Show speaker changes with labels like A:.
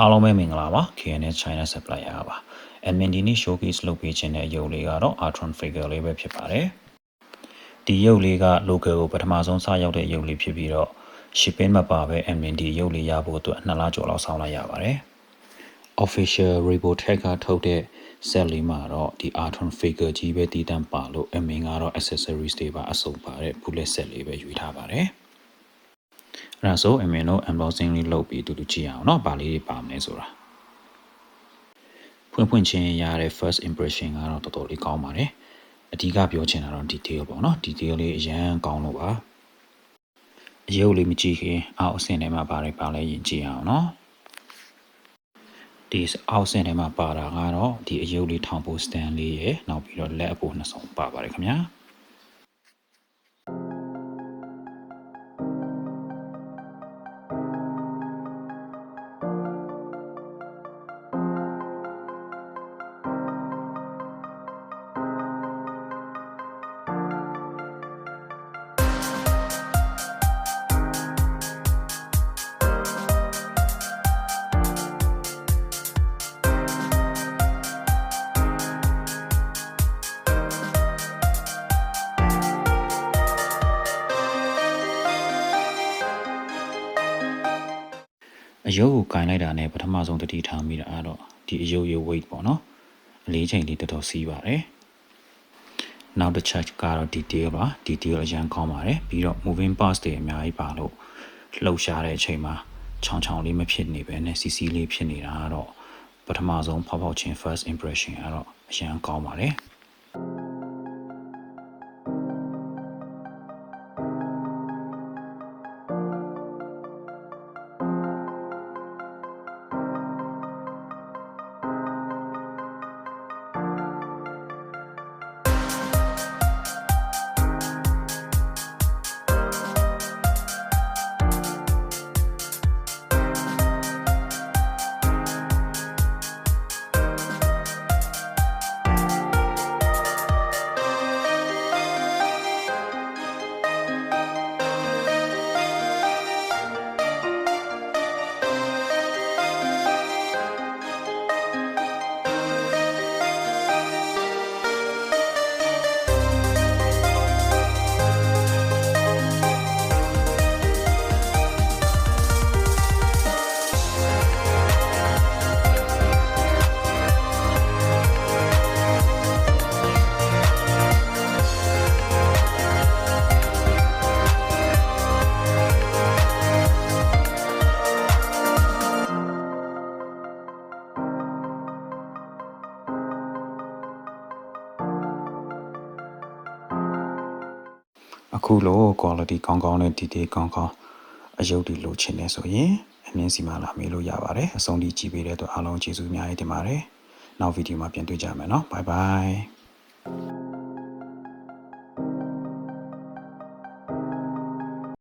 A: အားလုံးပဲမင်္ဂလာပါ KNS China Supplier ပါ admin ဒီနေ့ showcase လုပ်ပေးခြင်းတဲ့ရုပ်လေးကတော့ Artron figure လေးပဲဖြစ်ပါတယ်ဒီရုပ်လေးက local ကိုပထမဆုံးစရောက်တဲ့ရုပ်လေးဖြစ်ပြီးတော့ shipping မပါဘဲ admin ဒီရုပ်လေးရဖို့အတွက်2လကျော်လောက်စောင့်လိုက်ရပါတယ် official Robotech ကထုတ်တဲ့ set လေးမှာတော့ဒီ Artron figure ကြီးပဲတည်တံ့ပါလို့ admin ကတော့ accessories တွေပါအစုံပါတဲ့ bullet set လေးပဲယူထားပါတယ် အဲ့ဒါဆိုအမင်တို့ unboxing လေးလုပ်ပြီးတူတူကြည့်အောင်เนาะဘာလေးတွေပါမလဲဆိုတာဖွင့်ဖွင့်ချင်းရတဲ့ first impression ကတော့တော်တော်လေးကောင်းပါတယ်အဓိကပြောချင်တာတော့ detail ပေါ့เนาะ detail လေးအရန်ကောင်းလို့ပါအရုပ်လေးမကြည့်ခင်အောက်အဆင့်ထဲမှာပါတယ်ပါလဲရင်ကြည့်အောင်เนาะဒီအောက်ဆင့်ထဲမှာပါတာကတော့ဒီအယုတ်လေးထောင်ဖို့ stand လေးရယ်နောက်ပြီးတော့လက်အဖို့နှစ်စုံပါပါတယ်ခင်ဗျာ အယုတ်ကိုကင်လိုက်တာနဲ့ပထမဆုံးတတိထားမိတာအဲ့တော့ဒီအယုတ်ရဲ့ weight ပေါ့နော်အလေးချိန်လေးတော်တော်စီးပါတယ်နောက်တစ်ချက်ကတော့ detail ပါ detail အရင်ကောင်းပါတယ်ပြီးတော့ moving parts တွေအများကြီးပါလို့လှုပ်ရှားတဲ့အချိန်မှာချောင်းချောင်းလေးမဖြစ်နေပဲနဲ့စီစီလေးဖြစ်နေတာကတော့ပထမဆုံးဖောက်ဖောက်ချင်း first impression ကတော့အရင်ကောင်းပါတယ် အခုလို quality ကောင်းကောင်းနဲ့ detail ကောင်းကောင်းအယုတ်တွေလိုချင်နေဆိုရင်အမြင့်စီမှာလာမေးလို့ရပါတယ်အဆုံးထိကြည့်ပေးတဲ့အတွက်အားလုံးကျေးဇူးအများကြီးတင်ပါတယ်နောက်ဗီဒီယိုမှာပြန်တွေ့ကြမယ်နော် bye bye